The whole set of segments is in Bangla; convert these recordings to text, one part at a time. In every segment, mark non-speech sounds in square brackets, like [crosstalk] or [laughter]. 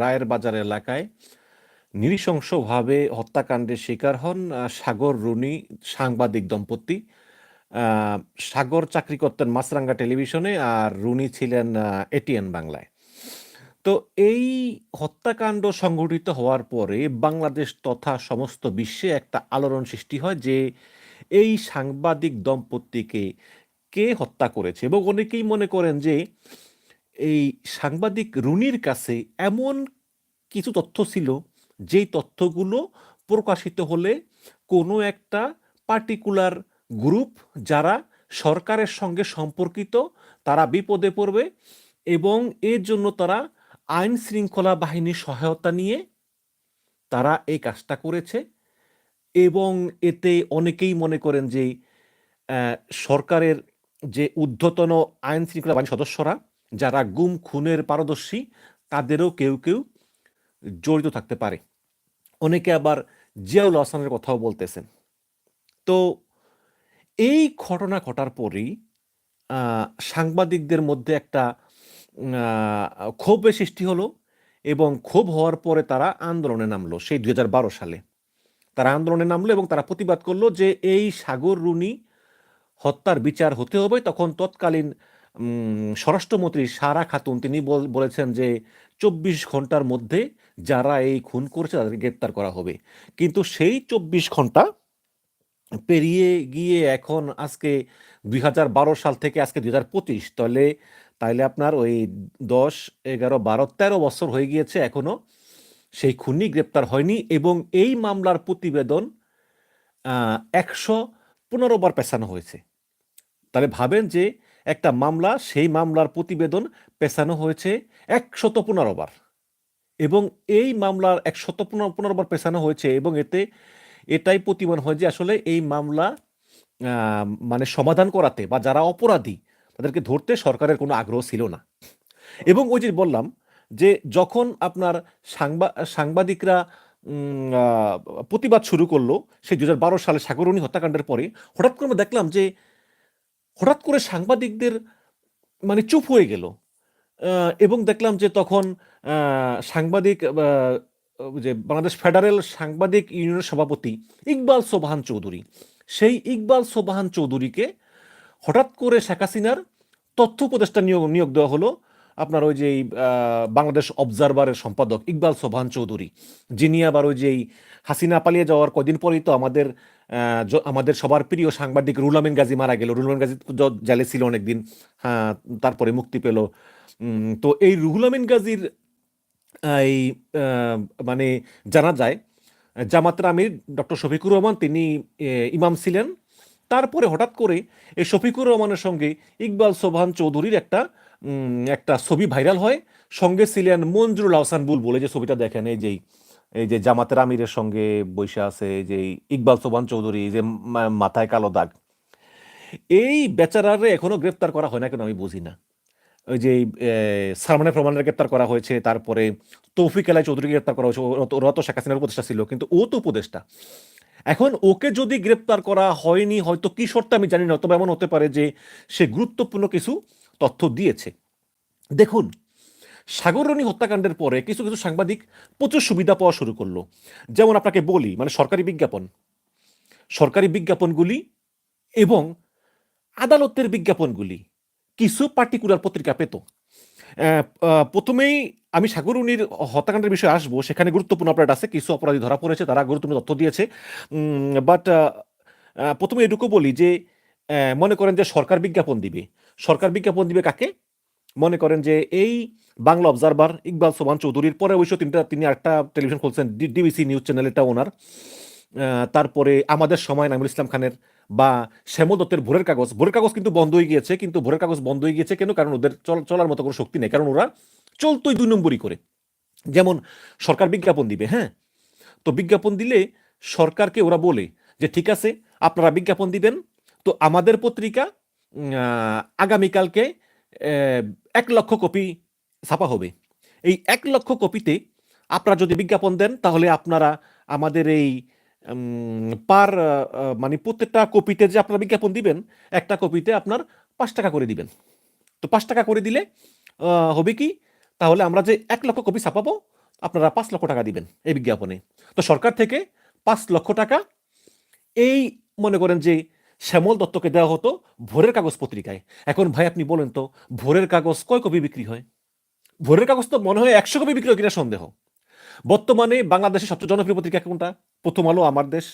রায়ের বাজার এলাকায় নৃশংসভাবে হত্যাকাণ্ডের শিকার হন সাগর রুনি সাংবাদিক দম্পতি। সাগর চাকরি করতেন মাছরাঙ্গা টেলিভিশনে আর রুনি ছিলেন এটিএন বাংলায়। তো এই হত্যাকাণ্ড সংঘটিত হওয়ার পরে বাংলাদেশ তথা সমস্ত বিশ্বে একটা আলোড়ন সৃষ্টি হয় যে এই সাংবাদিক দম্পতিকে কে হত্যা করেছে এবং অনেকেই মনে করেন যে এই সাংবাদিক রুনির কাছে এমন কিছু তথ্য ছিল, যেই তথ্যগুলো প্রকাশিত হলে কোনো একটা পার্টিকুলার গ্রুপ যারা সরকারের সঙ্গে সম্পর্কিত, তারা বিপদে পড়বে এবং এর জন্য তারা আইন শৃঙ্খলা বাহিনীর সহায়তা নিয়ে তারা এই কাজটা করেছে। এবং এতে অনেকেই মনে করেন যে সরকারের যে ঊর্ধ্বতন আইন শৃঙ্খলা বাহিনীর সদস্যরা যারা গুম খুনের পারদর্শী, তাদেরও কেউ কেউ জড়িত থাকতে পারে। অনেকে আবার জিয়াউল হাসানের কথাও বলতেছেন। তো এই ঘটনা ঘটার পরেই সাংবাদিকদের মধ্যে একটা ক্ষোভের সৃষ্টি হলো এবং ক্ষোভ হওয়ার পরে তারা আন্দোলনে নামলো, সেই দুই হাজার বারো সালে। তারা আন্দোলনে নামলো এবং তারা প্রতিবাদ করল যে এই সাগর রুনি হত্যার বিচার হতে হবে, তখন তৎকালীন স্বরাষ্ট্রমন্ত্রী সারা খাতুন, তিনি বল- বলেছেন যে চব্বিশ ঘণ্টার মধ্যে যারা এই খুন করেছে তাদেরকে গ্রেপ্তার করা হবে। কিন্তু সেই চব্বিশ ঘণ্টা পেরিয়ে গিয়ে এখন আজকে দুই হাজার বারো সাল থেকে আজকে দুই হাজার পঁচিশ, তাহলে তাইলে আপনার ওই দশ, এগারো, বারো, তেরো বছর হয়ে গিয়েছে এখনও সেই খুনি গ্রেপ্তার হয়নি এবং এই মামলার প্রতিবেদন একশো পনেরো বার পেছানো হয়েছে। তাহলে ভাবেন যে একটা মামলা, সেই মামলার প্রতিবেদন পেছানো হয়েছে একশত পনেরো বার। এবং এই মামলার একশত পনেরো বার পেছানো হয়েছে এবং এতে এটাই প্রতিমান হয় যে আসলে এই মামলা মানে সমাধান করাতে বা যারা অপরাধী, তাদেরকে ধরতে সরকারের কোনো আগ্রহ ছিল না। এবং ওই যে বললাম যে যখন আপনার সাংবা, সাংবাদিকরা প্রতিবাদ শুরু করল, সেই দু হাজার বারো সালে সাগরণী হত্যাকাণ্ডের পরে হঠাৎ করে দেখলাম যে হঠাৎ করে সাংবাদিকদের মানে চুপ হয়ে গেল। এবং দেখলাম যে তখন সাংবাদিক যে বাংলাদেশ ফেডারেল সাংবাদিক ইউনিয়নের সভাপতি ইকবাল সোবাহান চৌধুরী, সেই ইকবাল সোবাহান চৌধুরীকে হঠাৎ করে শেখ হাসিনার তথ্য উপদেষ্টা নিয়োগ নিয়োগ দেওয়া হলো। আপনার ওই যে বাংলাদেশ অবজারভারের সম্পাদক ইকবাল সোবহান চৌধুরী, যিনি আবার ওই যে এই হাসিনা পালিয়ে যাওয়ার কদিন পরেই তো আমাদের আমাদের সবার প্রিয় সাংবাদিক রুল আমিন গাজী মারা গেল। রুল আমিন গাজী জেলে ছিল অনেকদিন। হ্যাঁ তারপরে মুক্তি পেল। তো এই রুহুল আমিন গাজীর এই মানে জানা যায় জামাতের আমির ডক্টর শফিকুর রহমান তিনি ইমাম ছিলেন। তারপরে হঠাৎ করে এই শফিকুর রহমানের সঙ্গে ইকবাল সোবহান চৌধুরীর একটা একটা ছবি ভাইরাল হয়। সঙ্গে ছিলেন মঞ্জুরুল আহসান বুল বলে যে ছবিটা দেখেন, এই যে এই যে জামাতের আমিরের সঙ্গে বৈশা আছে যে ইকবাল সোবহান চৌধুরী যে মাথায় কালো দাগ। এই বেচারারে এখনও গ্রেফতার করা হয় না কেন আমি বুঝি না। ওই যে এ, সালমানের প্রমাণের গ্রেপ্তার করা হয়েছে তারপরে তৌফিক এলাই চৌধুরীকে গ্রেপ্তার করা হয়েছে ওরা তো শেখ হাসিনার উপদেষ্টা ছিল কিন্তু ও তো উপদেষ্টা। এখন ওকে যদি গ্রেপ্তার করা হয়নি হয়তো কি শর্তে আমি জানি না তবে এমন হতে পারে যে সে গুরুত্বপূর্ণ কিছু তথ্য দিয়েছে। দেখুন সাগররণী হত্যাকাণ্ডের পরে কিছু কিছু সাংবাদিক প্রচুর সুবিধা পাওয়া শুরু করল। যেমন আপনাকে বলি মানে সরকারি বিজ্ঞাপন। সরকারি বিজ্ঞাপনগুলি এবং আদালতের বিজ্ঞাপনগুলি কিছু পার্টিকুলার পত্রিকা পেত। প্রথমেই আমি সাগরুনির হত্যাকাণ্ডের বিষয়ে আসব, সেখানে গুরুত্বপূর্ণ আপডেট আছে কিছু অপরাধী ধরা পড়েছে, তারা গুরুত্বপূর্ণ তথ্য দিয়েছে। বাট প্রথমে এটুকু বলি যে মনে করেন যে সরকার বিজ্ঞাপন দিবে। সরকার বিজ্ঞাপন দিবে কাকে? মনে করেন যে এই বাংলা অবজারভার ইকবাল সোমান চৌধুরীর, পরে অবশ্য তিনটা, তিনি আরেকটা টেলিভিশন খুলছেন ডিবিসি নিউজ চ্যানেল এটা ওনার। তারপরে আমাদের সময় নাইমুল ইসলাম খানের বা শ্যামল দত্তের ভোরের কাগজ। ভোরের কাগজ কিন্তু বন্ধ হয়ে গিয়েছে, কিন্তু ভোরের কাগজ বন্ধ হয়ে গিয়েছে কেন? কারণ ওদের চল- চলার মতো কোনো শক্তি নেই। কারণ ওরা চলতোই দুই নম্বরই করে। যেমন সরকার বিজ্ঞাপন দিবে হ্যাঁ? তো বিজ্ঞাপন দিলে সরকারকে ওরা বলে যে, ঠিক আছে, আপনারা বিজ্ঞাপন দিবেন। তো আমাদের পত্রিকা আগামীকালকে এক লক্ষ কপি ছাপা হবে। এই এক লক্ষ কপিতে আপনারা যদি বিজ্ঞাপন দেন, তাহলে আপনারা আমাদের এই পার মানে প্রত্যেকটা কপিতে যে আপনারা বিজ্ঞাপন দিবেন, একটা কপিতে আপনার পাঁচ টাকা করে দিবেন। তো পাঁচ টাকা করে দিলে হবে কি? তাহলে আমরা যে এক লক্ষ কপি ছাপাবো, আপনারা পাঁচ লক্ষ টাকা দিবেন এই বিজ্ঞাপনে। তো সরকার থেকে পাঁচ লক্ষ টাকা এই, মনে করেন যে শ্যামল দত্তকে দেওয়া হতো ভোরের কাগজ পত্রিকায়। এখন ভাই আপনি বলেন তো, ভোরের কাগজ কয় কপি বিক্রি হয়? ভোরের কাগজ তো মনে হয় একশো কপি বিক্রি কিনা সন্দেহ। বর্তমানে বাংলাদেশের সবচেয়ে জনপ্রিয় পত্রিকা কোনটা? প্রথম আলো, আমার দেশ।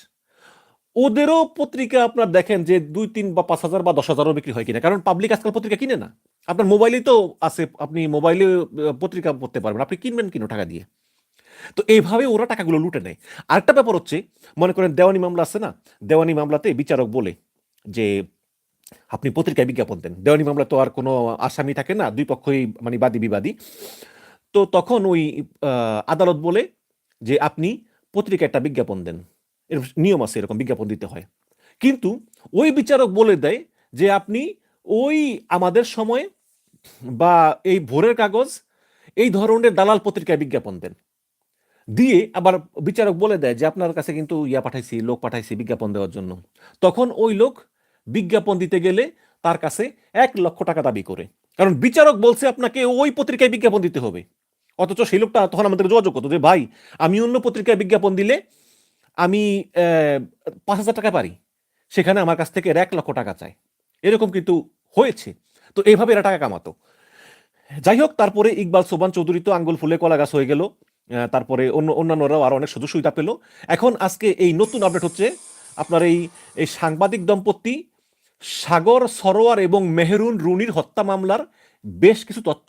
ওদেরও পত্রিকা আপনার দেখেন যে দুই, তিন বা পাঁচ হাজার বা দশ হাজারও বিক্রি হয় কিনা। কারণ পাবলিক আজকাল পত্রিকা কিনে না। আপনার মোবাইলেই তো আছে, আপনি মোবাইলে পত্রিকা পড়তে পারবেন। আপনি কিনবেন কিনো টাকা দিয়ে? তো এইভাবে ওরা টাকাগুলো লুটে নেয়। আরেকটা ব্যাপার হচ্ছে, মনে করেন দেওয়ানি মামলা আছে না? দেওয়ানি মামলাতে বিচারক বলে যে আপনি পত্রিকায় বিজ্ঞাপন দেন। দেওয়ানি মামলা তো আর কোনো আসামি থাকে না, দুই পক্ষই মানে বাদী বিবাদী। তো তখন ওই আদালত বলে যে আপনি পত্রিকায় একটা বিজ্ঞাপন দেন। এর নিয়ম আছে এরকম বিজ্ঞাপন দিতে হয়। কিন্তু ওই বিচারক বলে দেয় যে আপনি ওই আমাদের সময় বা এই ভোরের কাগজ, এই ধরনের দালাল পত্রিকায় বিজ্ঞাপন দেন। দিয়ে আবার বিচারক বলে দেয় যে আপনার কাছে কিন্তু ইয়া পাঠাইছি, লোক পাঠাইছি বিজ্ঞাপন দেওয়ার জন্য। তখন ওই লোক বিজ্ঞাপন দিতে গেলে তার কাছে এক লক্ষ টাকা দাবি করে। কারণ বিচারক বলছে আপনাকে ওই পত্রিকায় বিজ্ঞাপন দিতে হবে। অথচ সেই লোকটা তখন আমাদের যোগাযোগ করতো যে, ভাই, আমি অন্য পত্রিকায় বিজ্ঞাপন দিলে আমি পাঁচ হাজার টাকা পারি। সেখানে আমার কাছ থেকে এক লক্ষ টাকা চায় এরকম কিন্তু হয়েছে। তো এইভাবে এরা টাকা কামাতো। যাই হোক, তারপরে ইকবাল সোবান চৌধুরী তো আঙ্গুল ফুলে কলা গাছ হয়ে গেল। তারপরে অন্য, অন্যান্যরাও আরও অনেক সুযোগ সুবিধা পেল। এখন আজকে এই নতুন আপডেট হচ্ছে আপনার এই এই সাংবাদিক দম্পতি সাগর, সরোয়ার এবং মেহরুন রুনির হত্যা মামলার বেশ কিছু তথ্য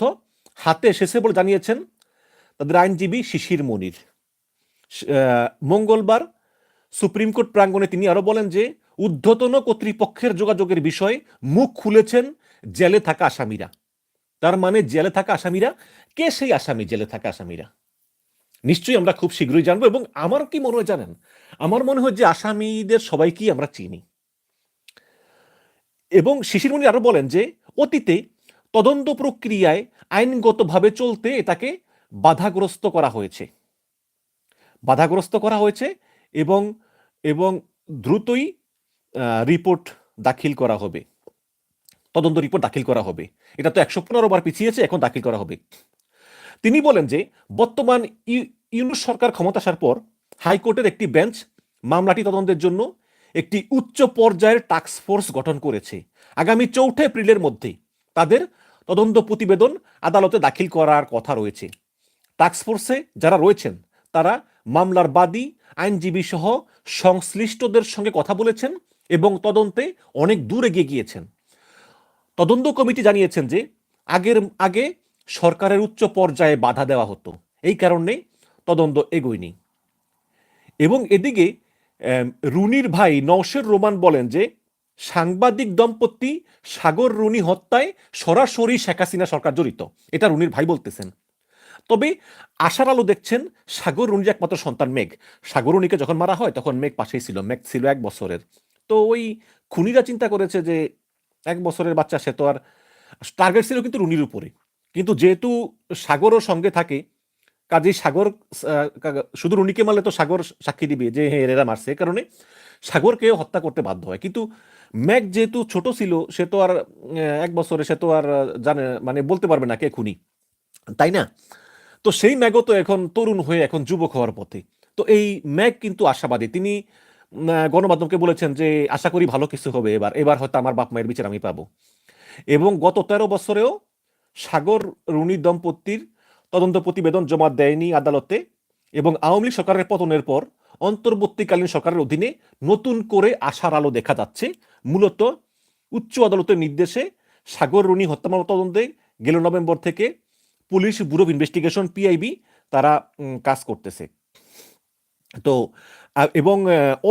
হাতে এসেছে বলে জানিয়েছেন তাদের আইনজীবী শিশির মনির। মঙ্গলবার সুপ্রিম কোর্ট প্রাঙ্গণে তিনি আরও বলেন যে, ঊর্ধ্বতন কর্তৃপক্ষের যোগাযোগের বিষয়ে মুখ খুলেছেন জেলে থাকা আসামিরা। তার মানে জেলে থাকা আসামিরা? কে সেই আসামি জেলে থাকা আসামিরা? নিশ্চয়ই আমরা খুব শীঘ্রই জানব এবং আমার কি মনে হয় জানেন? আমার মনে হয় যে আসামিদের সবাইকেই আমরা চিনি। এবং শিশিরমণি আরও বলেন যে, অতীতে তদন্ত প্রক্রিয়ায় আইনগতভাবে চলতে এটাকে বাধাগ্রস্ত করা হয়েছে। বাধাগ্রস্ত করা হয়েছে এবং এবং দ্রুতই রিপোর্ট দাখিল করা হবে। তদন্ত রিপোর্ট দাখিল করা হবে। এটা তো একশো পনেরো বার পিছিয়েছে, এখন দাখিল করা হবে। তিনি বলেন যে, বর্তমান ইউ- ইউনুস সরকার ক্ষমতা আসার পর হাইকোর্টের একটি বেঞ্চ মামলাটি তদন্তের জন্য একটি উচ্চ পর্যায়ের টাস্ক ফোর্স গঠন করেছে। আগামী চৌঠা এপ্রিলের মধ্যে তাদের তদন্ত প্রতিবেদন আদালতে দাখিল করার কথা রয়েছে। টাস্ক ফোর্সে যারা রয়েছেন, তারা মামলার বাদী, আইনজীবী সহ সংশ্লিষ্টদের সঙ্গে কথা বলেছেন এবং তদন্তে অনেক দূর এগিয়ে গিয়েছেন। তদন্ত কমিটি জানিয়েছেন যে, আগের, আগে সরকারের উচ্চ পর্যায়ে বাধা দেওয়া হতো। এই কারণে তদন্ত এগোয়নি। এবং এদিকে রুনির ভাই নওশের রোমান বলেন যে, সাংবাদিক দম্পতি সাগর রুনি হত্যায় সরাসরি শেখ হাসিনা সরকার জড়িত। এটা রুনির ভাই বলতেছেন। তবে আশার আলো দেখছেন সাগর রুনির একমাত্র সন্তান মেঘ। সাগর রুনিকে যখন মারা হয়, তখন মেঘ পাশেই ছিল। মেঘ ছিল এক বছরের। তো ওই খুনিরা চিন্তা করেছে যে, এক বছরের বাচ্চা সে তো আর টার্গেট ছিল কিন্তু রুনির উপরে। কিন্তু যেহেতু সাগরও সঙ্গে থাকে কাজেই সাগর শুধু রুনিকে মারলে তো সাগর সাক্ষী দিবে যে হ্যাঁ এরা মারছে। এ কারণে সাগরকেও হত্যা করতে বাধ্য হয়। কিন্তু ম্যাক যেহেতু ছোট ছিল, সে তো আর এক বছরে সে তো আর জানে মানে বলতে পারবে না কে খুনি। তাই না? তো সেই ম্যাগও তো এখন তরুণ হয়ে এখন যুবক হওয়ার পথে। তো এই ম্যাগ কিন্তু আশাবাদী। তিনি গণমাধ্যমকে বলেছেন যে, আশা করি ভালো কিছু হবে এবার। এবার হয়তো আমার বাপ মায়ের বিচার আমি পাবো। এবং গত তেরো বছরেও সাগর, রুনি দম্পতির তদন্ত প্রতিবেদন জমা দেয়নি আদালতে এবং আওয়ামী লীগ সরকারের পতনের পর অন্তর্বর্তীকালীন সরকারের অধীনে নতুন করে আশার আলো দেখা যাচ্ছে। মূলত উচ্চ আদালতের নির্দেশে সাগর, রুনি হত্যা মামলা তদন্তে গেল নভেম্বর থেকে police bureau of investigation, PIB, তারা কাজ করতেছে। তো এবং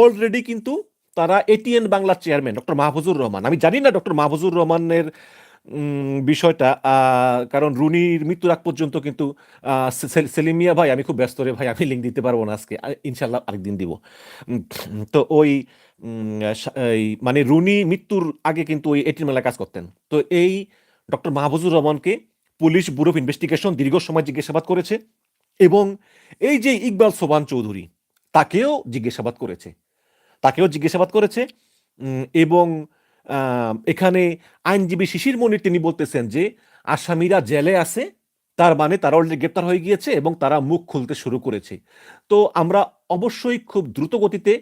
অলরেডি কিন্তু তারা এটিএন বাংলার চেয়ারম্যান ডক্টর মাহফুজুর রহমান। আমি জানি না ডক্টর মাহফুজুর রহমানের বিষয়টা কারণ রুনির মৃত্যুর আগ পর্যন্ত কিন্তু আহ, সে- সেলিম ভাই আমি খুব ব্যস্ত রে ভাই আমি লিঙ্ক দিতে পারব না আজকে। ইনশাল্লাহ আরেকদিন দিব। তো ওই মানে রুনি মৃত্যুর আগে কিন্তু ওই এটির মেলায় কাজ করতেন। তো এই ডক্টর মাহফুজুর রহমানকে পুলিশ ব্যুরো অফ ইনভেস্টিগেশন দীর্ঘ সময় জিজ্ঞাসাবাদ করেছে এবং এই যে ইকবাল সোবান চৌধুরী তাকেও জিজ্ঞাসাবাদ করেছে। তাকেও জিজ্ঞাসাবাদ করেছে এবং এখানে আইনজীবী শিশির মনির তিনি বলতেছেন যে, আসামিরা জেলে আছে, তার মানে তারা অলরেডি গ্রেপ্তার হয়ে গিয়েছে এবং তারা মুখ খুলতে শুরু করেছে। তো আমরা অবশ্যই খুব দ্রুত গতিতে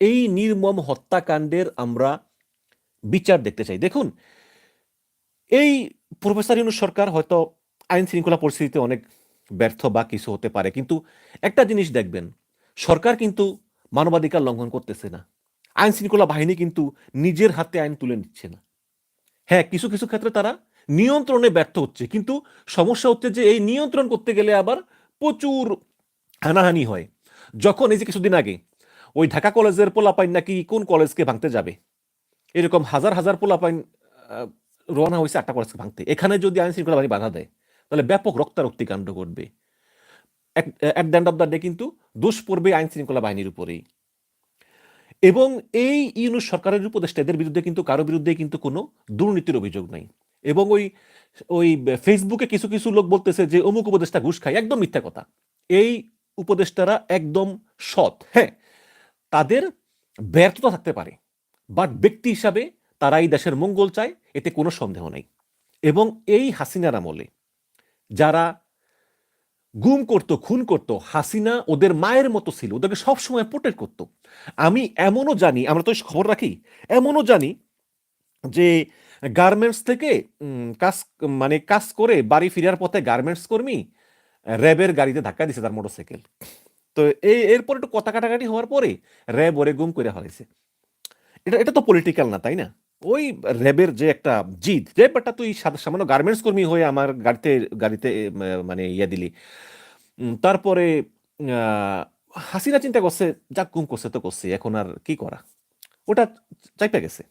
এই নির্মম হত্যাকাণ্ডের আমরা বিচার দেখতে চাই। দেখুন, এই প্রফেসর ইউনুস সরকার হয়তো আইন শৃঙ্খলা পরিস্থিতিতে অনেক ব্যর্থ বা কিছু হতে পারে, কিন্তু একটা জিনিস দেখবেন, সরকার কিন্তু মানবাধিকার লঙ্ঘন করতেছে না। আইন শৃঙ্খলা বাহিনী কিন্তু নিজের হাতে আইন তুলে নিচ্ছে না। হ্যাঁ কিছু কিছু ক্ষেত্রে তারা নিয়ন্ত্রণে ব্যর্থ হচ্ছে, কিন্তু সমস্যা হচ্ছে যে এই নিয়ন্ত্রণ করতে গেলে আবার প্রচুর হানাহানি হয়। যখন এই যে কিছুদিন আগে ওই ঢাকা কলেজের পোলাপাইন নাকি কোন কলেজকে ভাঙতে যাবে? এরকম হাজার হাজার পোলাপাইন রওনা হয়েছে একটা কলেজকে ভাঙতে। এখানে যদি আইন শৃঙ্খলা বাহিনী বাধা দেয়, তাহলে ব্যাপক রক্তারক্তি কাণ্ড ঘটবে। At the end of the day কিন্তু দোষ পড়বে আইন শৃঙ্খলা বাহিনীর উপরেই। এবং এই ইউনুস সরকারের উপদেষ্টা, এদের বিরুদ্ধে কিন্তু, কারও বিরুদ্ধে কিন্তু কোনো দুর্নীতির অভিযোগ নাই। এবং ওই ওই ফেসবুকে কিছু কিছু লোক বলতেছে যে, অমুক উপদেষ্টা ঘুষ খায়। একদম মিথ্যা কথা। এই উপদেষ্টারা একদম সৎ। হ্যাঁ তাদের ব্যর্থতা থাকতে পারে, বাট ব্যক্তি হিসাবে তারা এই দেশের মঙ্গল চায়, এতে কোনো সন্দেহ নেই। এবং এই হাসিনার আমলে যারা গুম করত, খুন করত, হাসিনা ওদের মায়ের মতো ছিল, ওদেরকে সবসময় প্রোটেক্ট করত। আমি এমনও জানি, আমরা তো খবর রাখি, এমনও জানি যে গার্মেন্টস থেকে কাজ মানে কাজ করে বাড়ি ফেরার পথে গার্মেন্টস কর্মী র্যাবের গাড়িতে ধাক্কা দিছে তার মোটরসাইকেল তো এই, এরপর একটু কথা কাটাকাটি হওয়ার পরে র্যাব ওরে গুম করে হারাইছে এটা এটা তো পলিটিক্যাল না, তাই না? ওই র্যাবের যে একটা জিদ যে ব্যাপারটা তুই সামান্য গার্মেন্টস কর্মী হয়ে আমার গাড়িতে গাড়িতে মানে ইয়ে দিলি। তারপরে হাসিনা চিন্তা করছে, যাক গুম করছে তো করছে, এখন আর কি করা? ওটা চাইপা গেছে।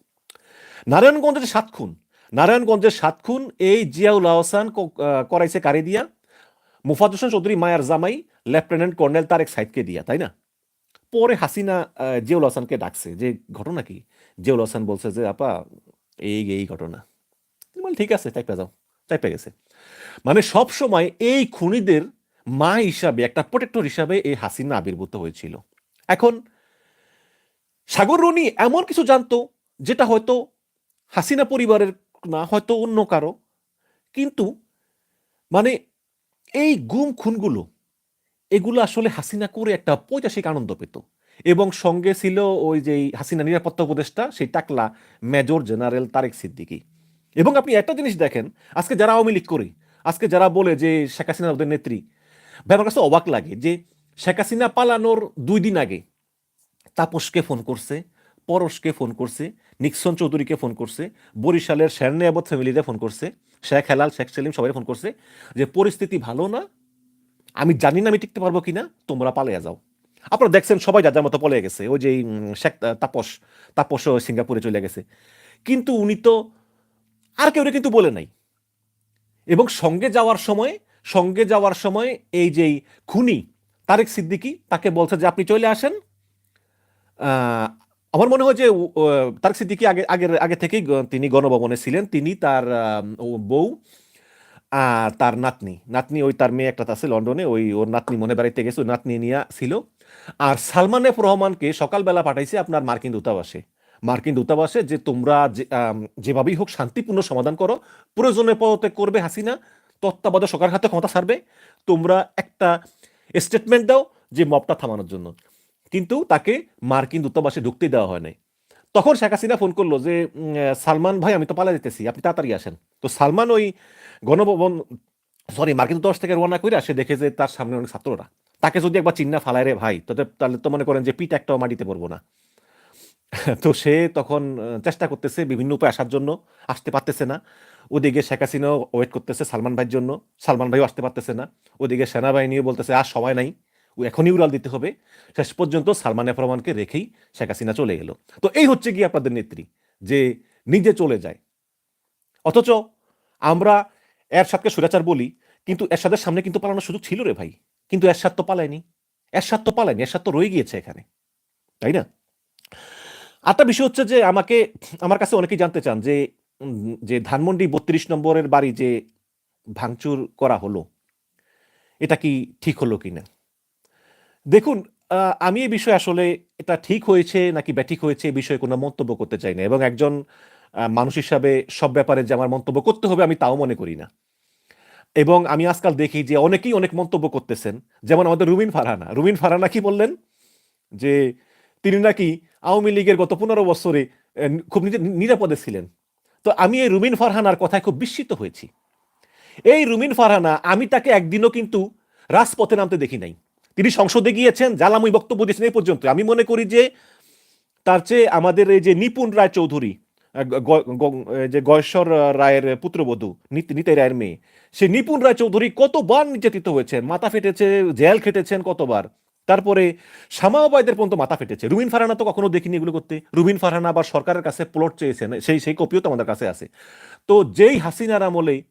নারায়ণগঞ্জের সাত খুন, নারায়ণগঞ্জের সাত খুন, এই জিয়াউল আহসান করাইছে কারে দিয়া? মুফাদ হোসেন চৌধুরী মায়ার জামাই, লেফটেন্যান্ট কর্নেল তারেক সাইদকে দিয়া, তাই না? পরে হাসিনা জিয়াউল আহসানকে ডাকছে, যে ঘটনা কি? জিয়াউল হাসান বলছে যে আপা এই এই ঘটনা। বলেন, ঠিক আছে চাইপা যাও। চাইপা গেছে। মানে সব সময় এই খুনিদের মা হিসাবে একটা প্রোটেক্টর হিসাবে এই হাসিনা আবির্ভূত হয়েছিল। এখন সাগর রনি এমন কিছু জানতো যেটা হয়তো হাসিনা পরিবারের না হয়তো অন্য কারও। কিন্তু মানে এই গুম খুনগুলো এগুলো আসলে হাসিনা করে একটা পৈতাসিক আনন্দ পেত। এবং সঙ্গে ছিল ওই যে হাসিনা নিরাপত্তা উপদেষ্টা, সেই টাকলা মেজর জেনারেল তারেক সিদ্দিকী। এবং আপনি একটা জিনিস দেখেন, আজকে যারা আওয়ামী লীগ করে, আজকে যারা বলে যে শেখ হাসিনা ওদের নেত্রী ভাই আমার কাছে অবাক লাগে যে শেখ হাসিনা পালানোর দুই দিন আগে তাপসকে ফোন করছে, পরশকে ফোন করছে, নিক্সন চৌধুরীকে ফোন করছে, বরিশালের শেরনে আবদ ফ্যামিলিতে ফোন করছে, শেখ হেলাল, শেখ সেলিম সবাই ফোন করছে যে, পরিস্থিতি ভালো না? আমি জানি না আমি টিকতে পারব কিনা, তোমরা পালিয়ে যাও। আপনারা দেখছেন সবাই যার মতো পলে গেছে। ওই যে শেখ তাপস তাপসও সিঙ্গাপুরে চলে গেছে। কিন্তু উনি তো আর কেউ কিন্তু বলে নাই। এবং সঙ্গে যাওয়ার সময়, সঙ্গে যাওয়ার সময় এই যে খুনি, তারেক সিদ্দিকি, তাকে বলছে যে আপনি চলে আসেন। আমার মনে হয় যে তারেক সিদ্দিকী আগে, আগের, আগে থেকেই তিনি গণভবনে ছিলেন। তিনি তার বউ তার নাতনি। নাতনি ওই তার মেয়ে একটা আছে লন্ডনে, ওই ওর নাতনি মনে বাড়িতে গেছে, ওই নাতনি নিয়ে ছিল। আর সালমান এফ রহমানকে সকালবেলা পাঠাইছে আপনার মার্কিন দূতাবাসে। মার্কিন দূতাবাসে যে তোমরা যেভাবেই হোক শান্তিপূর্ণ সমাধান করো, প্রয়োজনে পদত্যাগ করবে হাসিনা, তত্ত্বাবধায়ক সরকার হাতে ক্ষমতা ছাড়বে, তোমরা একটা স্টেটমেন্ট দাও যে মপটা থামানোর জন্য। কিন্তু তাকে মার্কিন দূতাবাসে ঢুকতে দেওয়া হয় নাই। তখন শেখ হাসিনা ফোন করল যে সালমান ভাই, আমি তো পালা যেতেছি, আপনি তাড়াতাড়ি আসেন। তো সালমান ওই গণভবন সরি মার্কিন দূতাবাস থেকে রওনা করে সে দেখে যে তার সামনে অনেক ছাত্ররা। তাকে যদি একবার চিন্না ফালায়, রে ভাই তাতে তাহলে তো মনে করেন যে পিঠ একটাও মাটিতে পড়ব না। তো সে তখন চেষ্টা করতেছে বিভিন্ন উপায় আসার জন্য, আসতে পারতেছে না। ওদিকে শেখ হাসিনাও ওয়েট করতেছে সালমান ভাইয়ের জন্য, সালমান ভাইও আসতে পারতেছে না। ওদিকে সেনাবাহিনীও বলতেছে, আর সময় নাই, ও এখনই উড়াল দিতে হবে। শেষ পর্যন্ত সালমান এফ রহমানকে রেখেই শেখ হাসিনা চলে গেল তো এই হচ্ছে কি আপনাদের নেত্রী, যে নিজে চলে যায়। অথচ আমরা এরশাদকে সুরাচার বলি, কিন্তু এর সাথে সামনে কিন্তু পালানোর সুযোগ ছিল রে ভাই। কিন্তু এরশাদ তো পালায়নি। এরশাদ তো পালায়নি, এরশাদ তো রয়ে গিয়েছে এখানে, তাই না? আরেকটা বিষয় হচ্ছে যে আমাকে, আমার কাছে অনেকেই জানতে চান যে যে ধানমন্ডি বত্রিশ নম্বরের বাড়ি যে ভাঙচুর করা হলো, এটা কি ঠিক হলো কি না? দেখুন আমি এই বিষয়ে আসলে এটা ঠিক হয়েছে নাকি ব্যাঠিক হয়েছে এই বিষয়ে কোনো মন্তব্য করতে চাই না। এবং একজন মানুষ হিসাবে সব ব্যাপারে যে আমার মন্তব্য করতে হবে আমি তাও মনে করি না। এবং আমি আজকাল দেখি যে অনেকেই অনেক মন্তব্য করতেছেন, যেমন আমাদের রুমিন ফারহানা। রুমিন ফারহানা কি বললেন? যে তিনি নাকি আওয়ামী লীগের গত পনেরো বছরে খুব নিরা- নিরাপদে ছিলেন। তো আমি এই রুমিন ফারহানার কথায় খুব বিস্মিত হয়েছি। এই রুমিন ফারহানা, আমি তাকে একদিনও কিন্তু রাজপথে নামতে দেখি নাই। তিনি সংসদে গিয়েছেন, জ্বালাময় বক্তব্য দিয়েছেন এই পর্যন্ত। আমি মনে করি যে তার চেয়ে আমাদের এই যে নিপুণ রায় চৌধুরী যে গয়েশ্বর রায়ের পুত্রবধূ, নিত- নিতাই রায়ের মেয়ে, সে নিপুণ রায় চৌধুরী কতবার নির্যাতিত হয়েছেন, মাথা ফেটেছে, জেল খেটেছেন কতবার? তারপরে শামাওবায়দের পর্যন্ত মাথা ফেটেছে। রুবিন ফারহানা তো কখনো দেখিনি এগুলো করতে। রুবিন ফারহানা আবার সরকারের কাছে প্লট চেয়েছেন, সেই সেই কপিও তো আমাদের কাছে আছে। তো যেই হাসিনার আমলে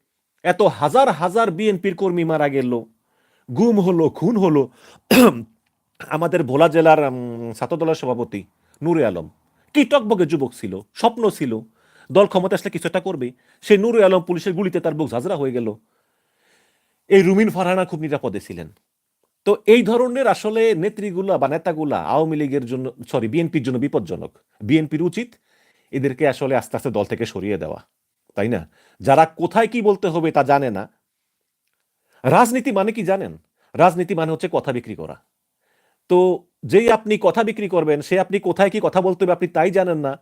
এত হাজার হাজার বিএনপির কর্মী মারা গেল, গুম হলো, খুন হলো, [clears throat] আমাদের ভোলা জেলার ছাত্রদলের সভাপতি নূরে আলম। কি টকবগে যুবক ছিল, স্বপ্ন ছিল, দল ক্ষমতা আসলে কিছু একটা করবে। সেই নূরে আলম পুলিশের গুলিতে তার বুক ঝাঁঝরা হয়ে গেল। এই রুমিন ফারহানা খুব নিরাপদে ছিলেন। তো এই ধরনের আসলে নেত্রীগুলা বা নেতাগুলা আওয়ামী লীগের জন্য সরি বিএনপির জন্য বিপজ্জনক। বিএনপির উচিত এদেরকে আসলে আস্তে আস্তে দল থেকে সরিয়ে দেওয়া, তাই না? যারা কোথায় কি বলতে হবে তা জানে না। রাজনীতি মানে কি জানেন? রাজনীতি মানে হচ্ছে কথা বিক্রি করা। তো যেই আপনি কথা বিক্রি করবেন, সে আপনি কোথায় কি কথা বলতে হবে আপনি তাই জানেন না।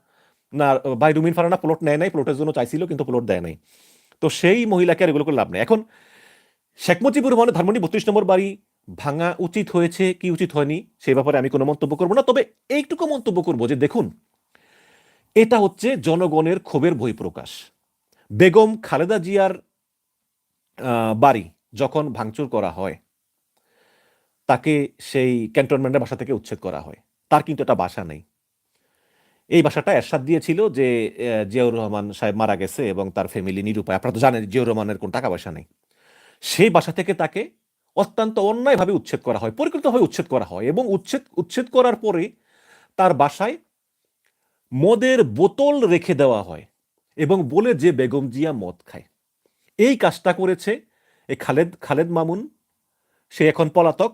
না, ভাই, রুমিন ফারানা প্লট নেয় নাই প্লটের জন্য চাইছিল, কিন্তু প্লট দেয় নাই। তো সেই মহিলাকে আর এগুলো করে লাভ নেই। এখন, শেখ মুজিবুর রহমানের ধানমন্ডি বত্রিশ নম্বর বাড়ি ভাঙা উচিত হয়েছে, কি উচিত হয়নি, সেই ব্যাপারে আমি কোনো মন্তব্য করব না। তবে এইটুকু মন্তব্য করব যে, দেখুন, এটা হচ্ছে জনগণের ক্ষোভের বহিঃপ্রকাশ। বেগম খালেদা জিয়ার বাড়ি যখন ভাঙচুর করা হয় তাকে সেই ক্যান্টনমেন্টের বাসা থেকে উচ্ছেদ করা হয়। তার কিন্তু একটা বাসা নেই। এই বাসাটা এরশাদ দিয়েছিল যে জিয়াউর রহমান সাহেব মারা গেছে এবং তার ফ্যামিলি নিরুপায়। আপনারা তো জানেন জিয়াউর রহমানের কোনো টাকা পয়সা নেই। সেই বাসা থেকে তাকে অত্যন্ত অন্যায়ভাবে উচ্ছেদ করা হয়, পরিকল্পিতভাবে উচ্ছেদ করা হয় এবং উচ্ছেদ উচ্ছেদ করার পরে তার বাসায় মদের বোতল রেখে দেওয়া হয় এবং বলে যে, বেগম জিয়া মদ খায়। এই কাজটা করেছে এই খালেদ খালেদ মামুন। সে এখন পলাতক।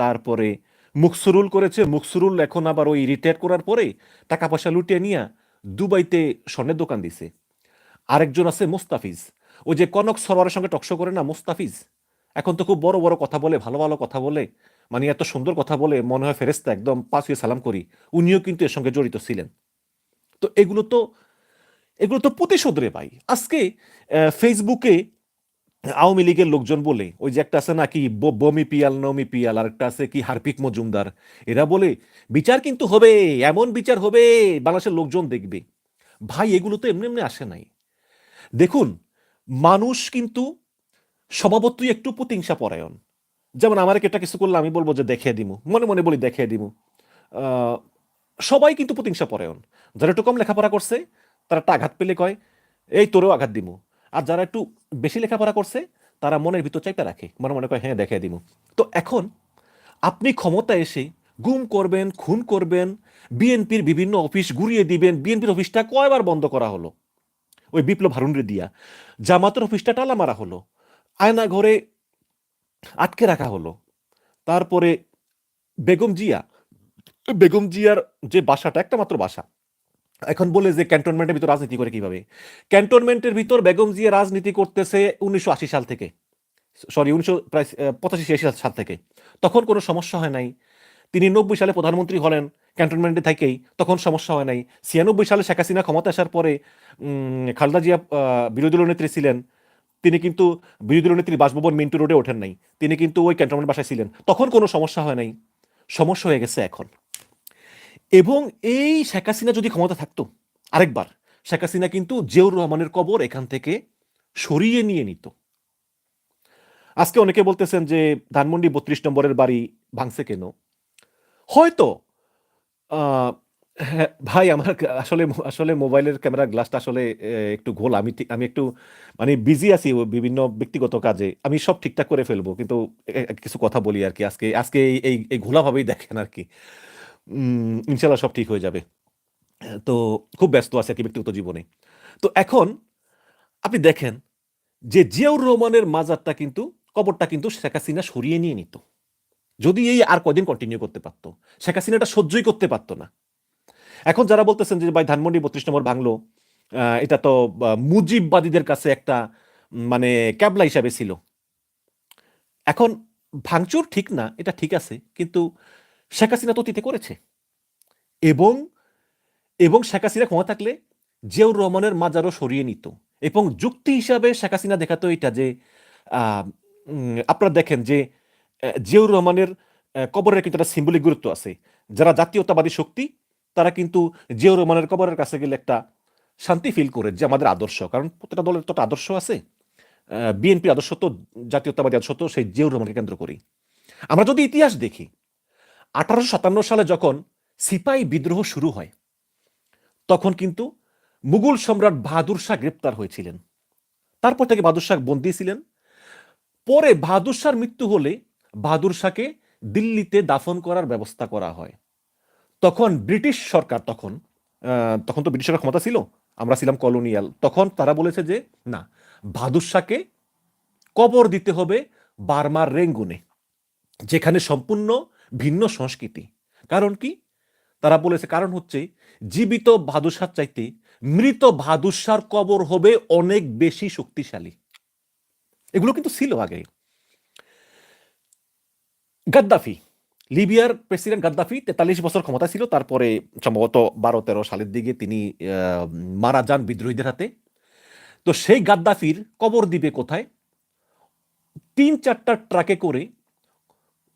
তারপরে মুকসুরুল করেছে। মুকসুরুল এখন আবার ওই রিটায়ার করার পরে টাকা পয়সা লুটিয়ে নিয়ে দুবাইতে স্বর্ণের দোকান দিছে। আরেকজন আছে মুস্তাফিজ। ও যে কনক সরোয়ারের সঙ্গে টকশো করে না মুস্তাফিজ? এখন তো খুব বড় বড় কথা বলে, ভালো ভালো কথা বলে মানে এত সুন্দর কথা বলে, মনে হয় ফেরেস্তা একদম পাঁচ হয়ে সালাম করি। উনিও কিন্তু এর সঙ্গে জড়িত ছিলেন। তো এগুলো তো এগুলো তো প্রতিশোধ রে ভাই। আজকে ফেসবুকে আওয়ামী লীগের লোকজন বলে, ওই যে একটা আছে নাকি ব- বমি পিয়াল, নমি পিয়াল আর একটা আছে কি, হারপিক মজুমদার। এরা বলে, বিচার কিন্তু হবে, এমন বিচার হবে, বাংলাদেশের লোকজন দেখবে। ভাই, এগুলো তো এমনি এমনি আসে নাই। দেখুন, মানুষ কিন্তু স্বভাবতই একটু প্রতিহিংসা পরায়ণ। যেমন আমার একটা কিছু করলে আমি বলব যে দেখিয়ে দিমু, মনে মনে বলি দেখিয়ে দিমু। সবাই কিন্তু প্রতিহিংসা পরায়ণ। যারা একটু কম লেখাপড়া করছে, তারা একটা আঘাত পেলে কয়, এই তোরেও আঘাত দিমু। আর যারা একটু বেশি লেখাপড়া করছে, তারা মনের ভিতর চাইতে রাখে। মনে মনে করে হ্যাঁ দেখিয়ে দিব তো এখন আপনি ক্ষমতা এসে গুম করবেন, খুন করবেন, বিএনপির বিভিন্ন অফিস ঘুরিয়ে দিবেন, বিএনপির অফিসটা কয়বার বন্ধ করা হলো? ওই বিপ্লব হারুনরে দিয়া। জামাতের অফিসটা টালা মারা হলো। আয়না ঘরে আটকে রাখা হলো। তারপরে বেগম জিয়া, বেগম জিয়ার যে বাসাটা, একটা মাত্র বাসা এখন বলে যে ক্যান্টনমেন্টের ভিতর রাজনীতি করে কীভাবে? ক্যান্টনমেন্টের ভিতর বেগম জিয়া রাজনীতি করতেছে উনিশশো আশি সাল থেকে। সরি উনিশশো, প্রায় পঁচাশি, ছিয়াশি সাল থেকে। তখন কোনো সমস্যা হয় নাই। তিনি নব্বই সালে প্রধানমন্ত্রী হলেন ক্যান্টনমেন্টে থেকেই, তখন সমস্যা হয় নাই। ছিয়ানব্বই সালে শেখ হাসিনা ক্ষমতা আসার পরে খালেদা জিয়া বিরোধী দলীয় নেত্রী ছিলেন। তিনি কিন্তু বিরোধী দলীয় নেত্রী বাসভবন মিন্টু রোডে ওঠেন নাই। তিনি কিন্তু ওই ক্যান্টনমেন্ট বাসায় ছিলেন। তখন কোনো সমস্যা হয় নাই। সমস্যা হয়ে গেছে এখন। এবং এই শেখ হাসিনা যদি ক্ষমতা থাকতো আরেকবার শেখ হাসিনা কিন্তু জিয়াউর রহমানের কবর এখান থেকে সরিয়ে নিয়ে নিত। আজকে অনেকে বলতেছেন যে ধানমন্ডি বত্রিশ নম্বরের বাড়ি ভাঙছে কেন? হয়তো হ্যাঁ, ভাই আমার আসলে আসলে মোবাইলের ক্যামেরার গ্লাসটা আসলে একটু ঘোল। আমি আমি একটু মানে বিজি আছি বিভিন্ন ব্যক্তিগত কাজে। আমি সব ঠিকঠাক করে ফেলব কিন্তু কিছু কথা বলি আর কি। আজকে আজকে এই এই ঘোলাভাবেই দেখেন আর কি। ইনশাল্লাহ সব ঠিক হয়ে যাবে। তো খুব ব্যস্ত আছে কি ব্যক্তিগত জীবনে। তো এখন আপনি দেখেন যে জিয়াউর রহমানের মাজারটা কিন্তু, কবরটা কিন্তু শেখ হাসিনা সরিয়ে নিয়ে নিত। যদি এই আর কদিন কন্টিনিউ করতে পারতো। শেখ হাসিনা এটা সহ্যই করতে পারতো না। এখন যারা বলতেছেন যে, ভাই, ধানমন্ডি বত্রিশ নম্বর ভাঙলো। এটা তো মুজিববাদীদের কাছে একটা মানে ক্যাবলা হিসাবে ছিল। এখন ভাঙচুর ঠিক না, এটা ঠিক আছে। কিন্তু শেখ হাসিনা তো অতীতে করেছে। এবং এবং শেখ হাসিনা ক্ষমা থাকলে জিয়াউর রহমানের মাজারও সরিয়ে নিত। এবং যুক্তি হিসাবে শেখ হাসিনা দেখাতো এটা যে আপনারা দেখেন যে জিয়াউর রহমানের কবরের কিন্তু একটা সিম্বলিক গুরুত্ব আছে। যারা জাতীয়তাবাদী শক্তি, তারা কিন্তু জিয়াউর রহমানের কবরের কাছে গেলে একটা শান্তি ফিল করে যে আমাদের আদর্শ। কারণ প্রত্যেকটা দলের তো একটা আদর্শ আছে। বিএনপি আদর্শ তো, জাতীয়তাবাদী আদর্শ তো সেই জিয়াউর রহমানকে কেন্দ্র করি আমরা যদি ইতিহাস দেখি আঠারোশো সাতান্ন সালে যখন সিপাহী বিদ্রোহ শুরু হয়, তখন কিন্তু মুঘল সম্রাট বাহাদুর শাহ গ্রেপ্তার হয়েছিলেন। তারপর থেকে বাহাদুর শাহ বন্দী ছিলেন। পরে বাহাদুর শাহর মৃত্যু হলে বাহাদুর শাহকে দিল্লিতে দাফন করার ব্যবস্থা করা হয়। তখন ব্রিটিশ সরকার তখন তখন তো ব্রিটিশ সরকার ক্ষমতা ছিল, আমরা ছিলাম কলোনিয়াল, তখন তারা বলেছে যে, না, বাহাদুর শাহকে কবর দিতে হবে বার্মার রেঙ্গুনে, যেখানে সম্পূর্ণ ভিন্ন সংস্কৃতি। কারণ কি? তারা বলেছে, কারণ হচ্ছে, জীবিত শাহ চাইতে মৃত শাহর কবর হবে অনেক বেশি শক্তিশালী। এগুলো কিন্তু ছিল আগে। গাদ্দাফি। লিবিয়ার প্রেসিডেন্ট গাদ্দাফি তেতাল্লিশ বছর ক্ষমতা ছিল, তারপরে সম্ভবত বারো তেরো সালের দিকে তিনি মারা যান বিদ্রোহীদের হাতে। তো সেই গাদ্দাফির কবর দিবে কোথায়? তিন চারটা ট্রাকে করে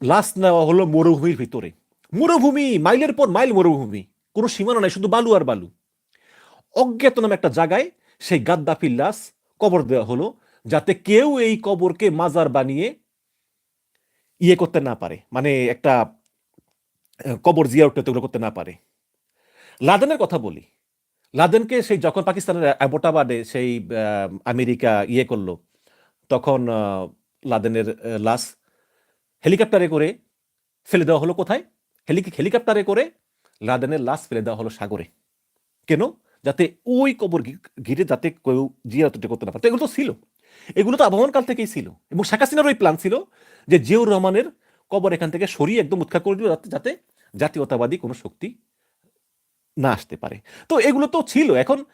লাশ নেওয়া হলো মরুভূমির ভিতরে। মরুভূমি, মাইলের পর মাইল মরুভূমি। কোনো সীমানা নাই, শুধু বালু আর বালু। অজ্ঞাত নামে একটা জায়গায় সেই গাদ্দাফির লাশ কবর দেওয়া হলো, যাতে কেউ এই কবরকে মাজার বানিয়ে ইয়ে করতে না পারে। মানে একটা কবর জিয়া উঠতে ওগুলো করতে না পারে। লাদেনের কথা বলি। লাদেনকে সেই যখন পাকিস্তানের অ্যাবোটাবাদে সেই আমেরিকা ইয়ে করল, তখন লাদেনের লাশ হেলিকপ্টারে করে ফেলে দেওয়া হলো কোথায়? হেলি, হেলিকপ্টারে করে লাদেনের লাশ ফেলে দেওয়া হলো সাগরে। কেন? যাতে ওই কবর ঘিরে যাতে কেউ জিয়ারত করতে না পারে। এগুলো তো ছিল। এগুলো তো আবহমান কাল থেকেই ছিল। এবং শেখ হাসিনার ওই প্ল্যান ছিল যে জিয়াউর রহমানের কবর এখান থেকে সরিয়ে একদম উৎখাত করে যাতে যাতে জাতীয়তাবাদী কোনো শক্তি না আসতে পারে। তো এগুলো তো ছিল। এখন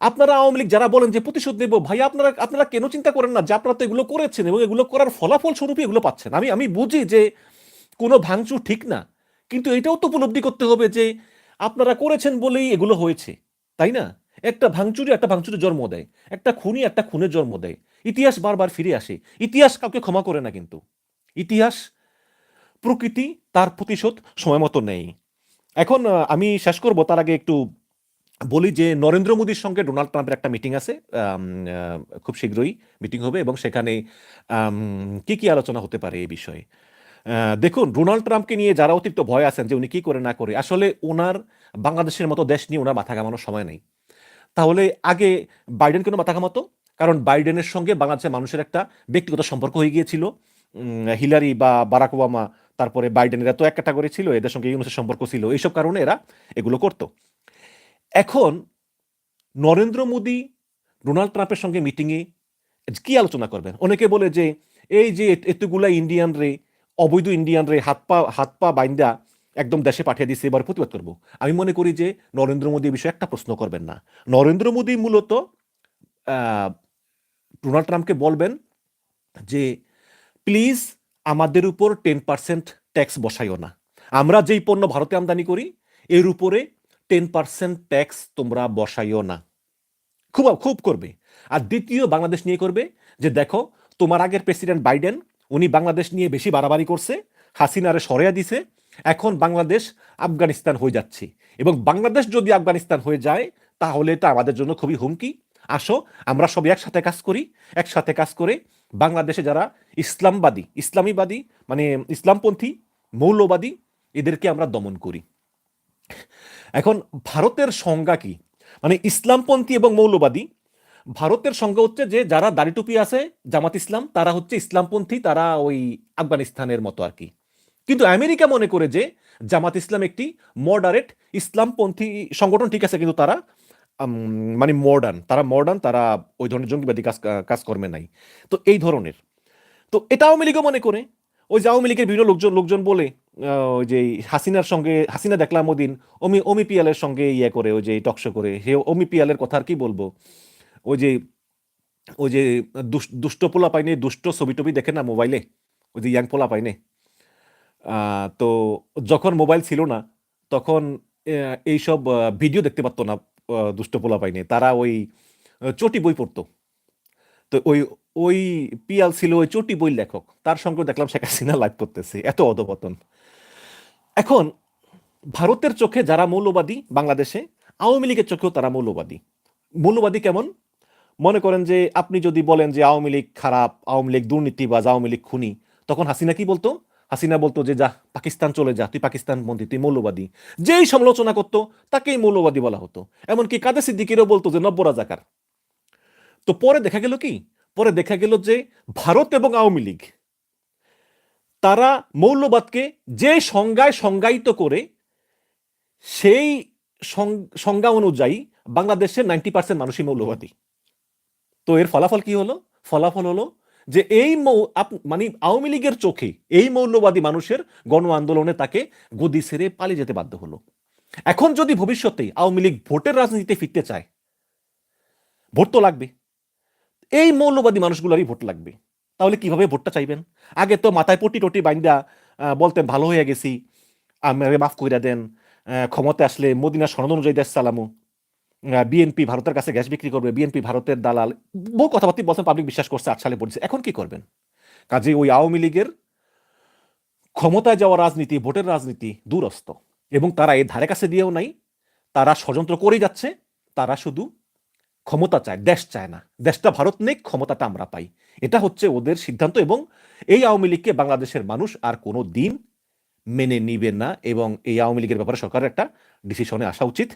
আপনারা আওয়ামী লীগ যারা বলেন যে প্রতিশোধ নেব, ভাই, আপনারা আপনারা কেন চিন্তা করেন না যে আপনারা তো এগুলো করেছেন এবং এগুলো করার ফলাফল স্বরূপই এগুলো পাচ্ছেন। আমি আমি বুঝি যে কোনো ভাঙচুর ঠিক না, কিন্তু এটাও তো উপলব্ধি করতে হবে যে আপনারা করেছেন বলেই এগুলো হয়েছে, তাই না? একটা ভাঙচুরি একটা ভাঙচুরি জন্ম দেয়, একটা খুনি একটা খুনের জন্ম দেয়। ইতিহাস বারবার ফিরে আসে, ইতিহাস কাউকে ক্ষমা করে না কিন্তু। ইতিহাস, প্রকৃতি তার প্রতিশোধ সময় মতো নেই। এখন আমি শেষ করব, তার আগে একটু বলি যে নরেন্দ্র মোদীর সঙ্গে ডোনাল্ড ট্রাম্পের একটা মিটিং আছে খুব শীঘ্রই মিটিং হবে এবং সেখানে কি কি আলোচনা হতে পারে এই বিষয়ে। দেখুন, ডোনাল্ড ট্রাম্পকে নিয়ে যারা অতিরিক্ত ভয় আছেন যে উনি কি করে না করে, আসলে ওনার বাংলাদেশের মতো দেশ নিয়ে ওনার মাথা ঘামানোর সময় নেই। তাহলে আগে বাইডেন কেন মাথা ঘামাতো? কারণ বাইডেনের সঙ্গে বাংলাদেশের মানুষের একটা ব্যক্তিগত সম্পর্ক হয়ে গিয়েছিল। হিলারি বা বারাক ওবামা, তারপরে বাইডেনের এত এক ক্যাটাগরি ছিল, এদের সঙ্গে ইউনুসের সম্পর্ক ছিল, এইসব কারণে এরা এগুলো করতো। এখন নরেন্দ্র মোদী ডোনাল্ড ট্রাম্পের সঙ্গে মিটিংয়ে কি আলোচনা করবেন? অনেকে বলে যে, এই যে এতগুলা ইন্ডিয়ান রে, অবৈধ ইন্ডিয়ান রে হাত পা হাত পা বাইন্দা একদম দেশে পাঠিয়ে দিচ্ছে এবার প্রতিবাদ করব। আমি মনে করি যে, নরেন্দ্র মোদী বিষয়ে একটা প্রশ্ন করবেন না। নরেন্দ্র মোদী মূলত ডোনাল্ড ট্রাম্পকে বলবেন যে, প্লিজ আমাদের উপর টেন পার্সেন্ট ট্যাক্স বসাইও না। আমরা যেই পণ্য ভারতে আমদানি করি, এর উপরে টেন পার্সেন্ট ট্যাক্স তোমরা বসাইও না। খুব খুব করবে। আর দ্বিতীয় বাংলাদেশ নিয়ে করবে যে, দেখো, তোমার আগের প্রেসিডেন্ট বাইডেন, উনি বাংলাদেশ নিয়ে বেশি বাড়াবাড়ি করছে, হাসিনারে সরেয়া দিছে, এখন বাংলাদেশ আফগানিস্তান হয়ে যাচ্ছে। এবং বাংলাদেশ যদি আফগানিস্তান হয়ে যায়, তাহলে এটা আমাদের জন্য খুবই হুমকি। আসো, আমরা সবাই একসাথে কাজ করি, একসাথে কাজ করে বাংলাদেশে যারা ইসলামবাদী, ইসলামীবাদী মানে ইসলামপন্থী, মৌলবাদী, এদেরকে আমরা দমন করি। এখন ভারতের সংজ্ঞা কি? মানে ইসলামপন্থী এবং মৌলবাদী, ভারতের সংজ্ঞা হচ্ছে যে যারা দাড়ি টুপি আছে, জামাত ইসলাম, তারা হচ্ছে ইসলামপন্থী, তারা ওই আফগানিস্তানের মতো আর কি। কিন্তু আমেরিকা মনে করে যে জামাত ইসলাম একটি মডারেট ইসলামপন্থী সংগঠন, ঠিক আছে, কিন্তু তারা মানে মডার্ন তারা মডার্ন তারা ওই ধরনের জঙ্গিবাদী কাজ, কাজকর্মে নাই। তো এই ধরনের। তো এটা আওয়ামী লীগও মনে করে। ওই যে আওয়ামী লীগের বিভিন্ন লোকজন লোকজন বলে ওই যে হাসিনার সঙ্গে, হাসিনা দেখলাম ওদিন অমি অমি পিয়ালের সঙ্গে ইয়ে করে, ওই যে টকশো করে, হে অমি পিয়ালের কথা আর কি বলব? ওই যে ওই যে দুষ- দুষ্ট পোলা পাইনি দুষ্ট ছবি টবি দেখে না মোবাইলে? ওই যে ইয়াং পোলা পাইনে তো যখন মোবাইল ছিল না, তখন এইসব ভিডিও দেখতে পারতো না দুষ্ট পোলা পাইনে তারা ওই চটি বই পড়তো। তো ওই ওই পিয়াল ছিল ওই চটি বই লেখক। তার সঙ্গে দেখলাম শেখ হাসিনা লাইভ করতেছে। এত অধপতন। এখন ভারতের চোখে যারা মৌলবাদী বাংলাদেশে, আওয়ামী লীগের চোখেও তারা মৌলবাদী। মৌলবাদী কেমন? মনে করেন যে আপনি যদি বলেন যে আওয়ামী লীগ খারাপ, আওয়ামী লীগ দুর্নীতিবাজ, আওয়ামী লীগ খুনি, তখন হাসিনা কি বলতো? হাসিনা বলতো যে, যা, পাকিস্তান চলে যা, তুই পাকিস্তান বন্ধী তুই মৌলবাদী। যেই সমালোচনা করতো, তাকেই মৌলবাদী বলা হতো। এমনকি কাদের সিদ্দিকিরও বলতো যে, নব্য রাজাকার। তো পরে দেখা গেল কি? পরে দেখা গেল যে ভারত এবং আওয়ামী লীগ তারা মৌলবাদকে যে সংজ্ঞায় সংজ্ঞায়িত করে, সেই সংজ্ঞা অনুযায়ী বাংলাদেশের নাইনটি পার্সেন্ট মানুষই মৌলবাদী। তো এর ফলাফল কি হলো? ফলাফল হলো যে এই মানে আওয়ামী লীগের চোখে এই মৌলবাদী মানুষের গণ আন্দোলনে তাকে গদি সেরে পালিয়ে যেতে বাধ্য হলো। এখন যদি ভবিষ্যতে আওয়ামী লীগ ভোটের রাজনীতিতে ফিরতে চায়, ভোট তো লাগবে। এই মৌলবাদী মানুষগুলোরই ভোট লাগবে। তাহলে কীভাবে ভোটটা চাইবেন? আগে তো মাথায় পটি টটি বাইন্দা বলতেন, ভালো হয়ে গেছি আমারে মাফ কইরা দেন ক্ষমতা আসলে মদিনা সনদ অনুযায়ী দেশ চালামু। বিএনপি ভারতের কাছে গ্যাস বিক্রি করবে, বিএনপি ভারতের দালাল, বহু কথাবার্তা বলছেন পাবলিক বিশ্বাস করছে আট সালে পড়েছে। এখন কি করবেন? কাজে ওই আওয়ামী লীগের ক্ষমতায় যাওয়া রাজনীতি, ভোটের রাজনীতি দূরস্থ এবং তারা এই ধারে কাছে দিয়েও নাই, তারা ষড়যন্ত্র করেই যাচ্ছে, তারা শুধু ক্ষমতা চায়, দেশ চায় না। দেশটা ভারত নেই, ক্ষমতাটা আমরা পাই। এটা হচ্ছে ওদের সিদ্ধান্ত এবং এই আওয়ামী লীগকে বাংলাদেশের মানুষ আর কোনো দিন মেনে নিবে না এবং এই আওয়ামী লীগের ব্যাপারে সরকারের একটা ডিসিশনে আসা উচিত।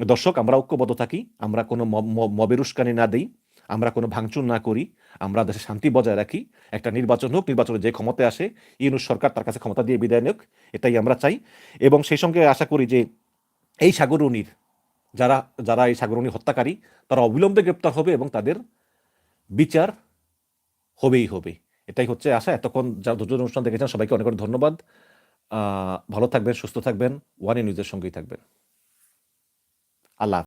দর্শক, আমরা ঐক্যবদ্ধ থাকি, আমরা কোনো মব- মব- মবের উস্কানি না দিই, আমরা কোনো ভাঙচুর না করি, আমরা দেশে শান্তি বজায় রাখি। একটা নির্বাচন হোক, নির্বাচনে যে ক্ষমতায় আসে, ইউনুস সরকার তার কাছে ক্ষমতা দিয়ে বিদায় নিক, এটাই আমরা চাই। এবং সেই সঙ্গে আশা করি যে এই সাগরণীর যারা যারা এই সাগরণী হত্যাকারী, তারা অবিলম্বে গ্রেপ্তার হবে এবং তাদের বিচার হবেই হবে। এটাই হচ্ছে আশা। এতক্ষণ যারা দুজন অনুষ্ঠান দেখেছেন, সবাইকে অনেক অনেক ধন্যবাদ। ভালো থাকবেন, সুস্থ থাকবেন, ওয়ান এ নিউজের সঙ্গেই থাকবেন। আল্লাহ।